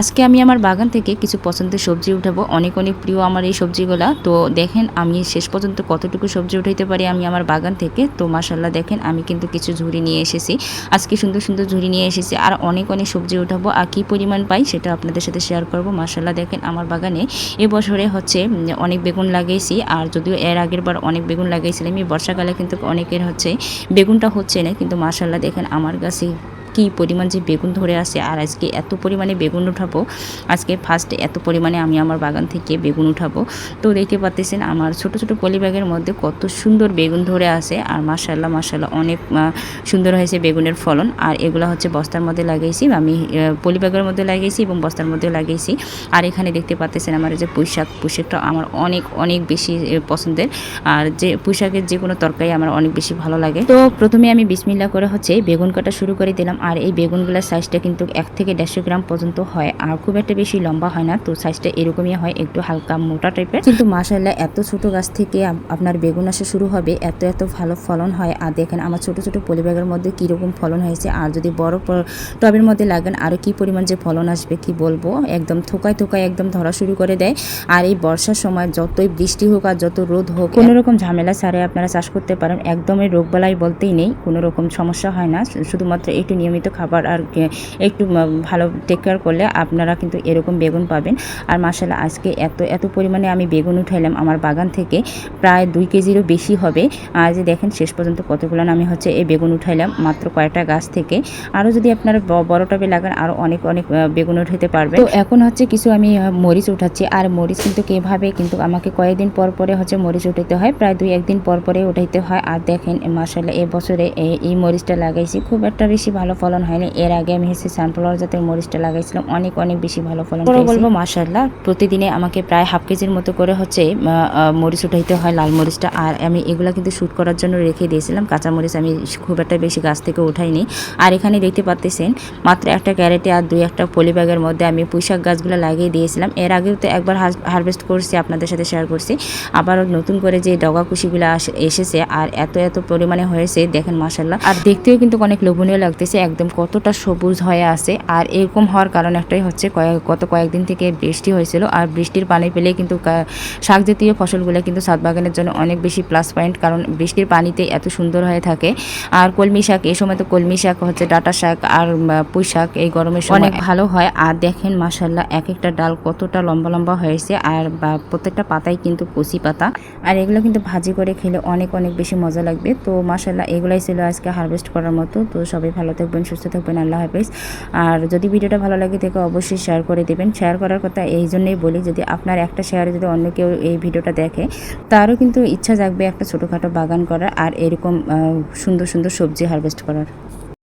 আজকে আমি আমার বাগান থেকে কিছু পছন্দের সবজি উঠাবো। অনেক অনেক প্রিয় আমার এই সবজিগুলা। তো দেখেন, আমি শেষ পর্যন্ত কতটুকু সবজি উঠাইতে পারি আমি আমার বাগান থেকে। তো মাসাল্লাহ দেখেন, আমি কিন্তু কিছু ঝুড়ি নিয়ে এসেছি। আজকে সুন্দর সুন্দর ঝুড়ি নিয়ে এসেছি। আর অনেক অনেক সবজি উঠাবো। আর কী পরিমাণ পাই সেটা আপনাদের সাথে শেয়ার করব। মাসাল্লাহ দেখেন, আমার বাগানে এবছরে হচ্ছে অনেক বেগুন লাগিয়েছি আর যদিও এর আগের বার অনেক বেগুন লাগিয়েছিলাম এই বর্ষাকালে কিন্তু অনেকের হচ্ছে বেগুনটা হচ্ছে না। কিন্তু মাসাল্লাহ দেখেন, আমার গাছে কি পরিমাণ যে বেগুন ধরে আসে আর আজকে এত পরিমাণে বেগুন উঠাবো, আজকে ফার্স্ট এত পরিমাণে আমি আমার বাগান থেকে বেগুন উঠাবো। তো দেখতে পাচ্ছেন আমার ছোট ছোট পলি ব্যাগের মধ্যে কত সুন্দর বেগুন ধরে আসে আর মাসাল্লাহ মাসাল্লাহ অনেক সুন্দর হয়েছে বেগুনের ফলন। আর এগুলো হচ্ছে বস্তার মধ্যে লাগিয়েছি আমি পলি ব্যাগের মধ্যে লাগিয়েছি এবং বস্তার মধ্যে লাগিয়েছি আর এখানে দেখতে পাচ্ছেন আমার যে পুঁইশাক, পুঁইশাকটা আমার অনেক অনেক বেশি পছন্দের। আর যে পুঁইশাকের যে কোনো তরকারি আমার অনেক বেশি ভালো লাগে। তো প্রথমে আমি বিসমিল্লা করে হচ্ছে বেগুন কাটা শুরু করে দিলাম। আর এই বেগুনগুলোর সাইজটা কিন্তু এক থেকে দেড়শো গ্রাম পর্যন্ত হয়। আর খুব একটা বেশি লম্বা হয় না তো সাইজটা এরকমই হয় একটু হালকা মোটা টাইপের। কিন্তু মাসাল্লাহ এত ছোট গাছ থেকে আপনার বেগুন আসা শুরু হবে এত এত ভালো ফলন হয়। আর দেখেন আমার ছোট ছোট পলিব্যাগের মধ্যে কীরকম ফলন হয়েছে আর যদি বড় টবের মধ্যে লাগান আরও কি পরিমাণ যে ফলন আসবে কি বলব? একদম থোকায় থোকায় একদম ধরা শুরু করে দেয়। আর এই বর্ষার সময় যতই বৃষ্টি হোক আর যত রোদ হোক কোনো রকম ঝামেলা ছাড়াই আপনারা চাষ করতে পারেন। একদমই রোগবালাই বলতেই নেই কোনো রকম সমস্যা হয় না। শুধুমাত্র একটু নিয়মিত খাবার আর একটু ভালো টেক কেয়ার করলে আপনারা কিন্তু এরকম বেগুন পাবেন। আর মাসাল্লাহ আজকে এত এত পরিমাণে আমি বেগুন উঠাইলাম। আমার বাগান থেকে প্রায় দুই কেজিরও বেশি হবে। আর যে দেখেন শেষ পর্যন্ত কতগুলো আমি হচ্ছে এই বেগুন উঠাইলাম, মাত্র কয়েকটা গাছ থেকে। আরও যদি আপনারা বড় টবে লাগান, আরও অনেক অনেক বেগুন উঠাতে পারবেন। তো এখন হচ্ছে কিছু আমি মরিচ উঠাচ্ছি। আর মরিচ কিন্তু কীভাবে, কিন্তু আমাকে কয়েকদিন পর পরে হচ্ছে মরিচ উঠাইতে হয়। প্রায় দুই, একদিন পর পরে উঠাইতে হয়। আর দেখেন মাসাল্লাহ এবছরে এই মরিচটা লাগাইছি। খুব একটা বেশি ভালো ফলন হয়নি। এর আগে আমি হচ্ছে সানফ্লাওয়ার জাতের মরিচটা লাগাইছিলাম। অনেক অনেক বেশি ভালো ফলন। বলব মাসাল্লাহ প্রতিদিনে আমাকে প্রায় হাফ কেজির মতো করে হচ্ছে মরিচ উঠাইতে হয় লাল মরিচটা। আর আমি এগুলা কিন্তু শ্যুট করার জন্য রেখে দিয়েছিলাম। কাঁচা মরিচ আমি খুব একটা বেশি গাছ থেকে উঠাইনি। আর এখানে দেখতে পাচ্ছেন মাত্র একটা ক্যারেটে আর দুই একটা পলি ব্যাগের মধ্যে আমি পুঁইশাক গাছগুলো লাগিয়ে দিয়েছিলাম। এর আগেও তো একবার হারভেস্ট করছি আপনাদের সাথে শেয়ার করছি। আবারও নতুন করে যে ডগা কুশিগুলো আস- এসেছে আর এত এত পরিমাণে হয়েছে দেখেন মাসাল্লাহ আর দেখতেও কিন্তু অনেক লোভনীয় লাগতেছে। একদম কতটা সবুজ হয়ে আছে। আর এরকম হওয়ার কারণ একটাই হচ্ছে কয়েক গত কয়েকদিন থেকে বৃষ্টি হয়েছিল। আর বৃষ্টির পানি পেলে কিন্তু শাক জাতীয় ফসলগুলো কিন্তু ছাদ বাগানের জন্য অনেক বেশি প্লাস পয়েন্ট কারণ বৃষ্টির পানিতে এত সুন্দর হয়ে থাকে। আর কলমি শাক, এই সময় তো কলমি শাক হচ্ছে ডাটা শাক আর পুঁই শাক এই গরমের সময় অনেক ভালো হয়। আর দেখেন মাসাল্লাহ এক একটা ডাল কতটা লম্বা লম্বা হয়েছে। আর প্রত্যেকটা পাতাই কিন্তু কচি পাতা। আর এগুলো কিন্তু ভাজি করে খেলে অনেক অনেক বেশি মজা লাগবে। তো মাসাল্লাহ এগুলাই ছিল আজকে হারভেস্ট করার মতো। তো সবাই ভালো থাকবেন, সুস্থ থাকবেন, আল্লাহ হাফিজ। আর যদি ভিডিওটা ভালো লাগে থেকে অবশ্যই শেয়ার করে দেবেন। শেয়ার করার কথা এই জন্যই বলি, যদি আপনার একটা শেয়ারে যদি অন্য কেউ এই ভিডিওটা দেখে, তারও কিন্তু ইচ্ছা জাগবে একটা ছোটোখাটো বাগান করার আর এরকম সুন্দর সুন্দর সবজি হারভেস্ট করার।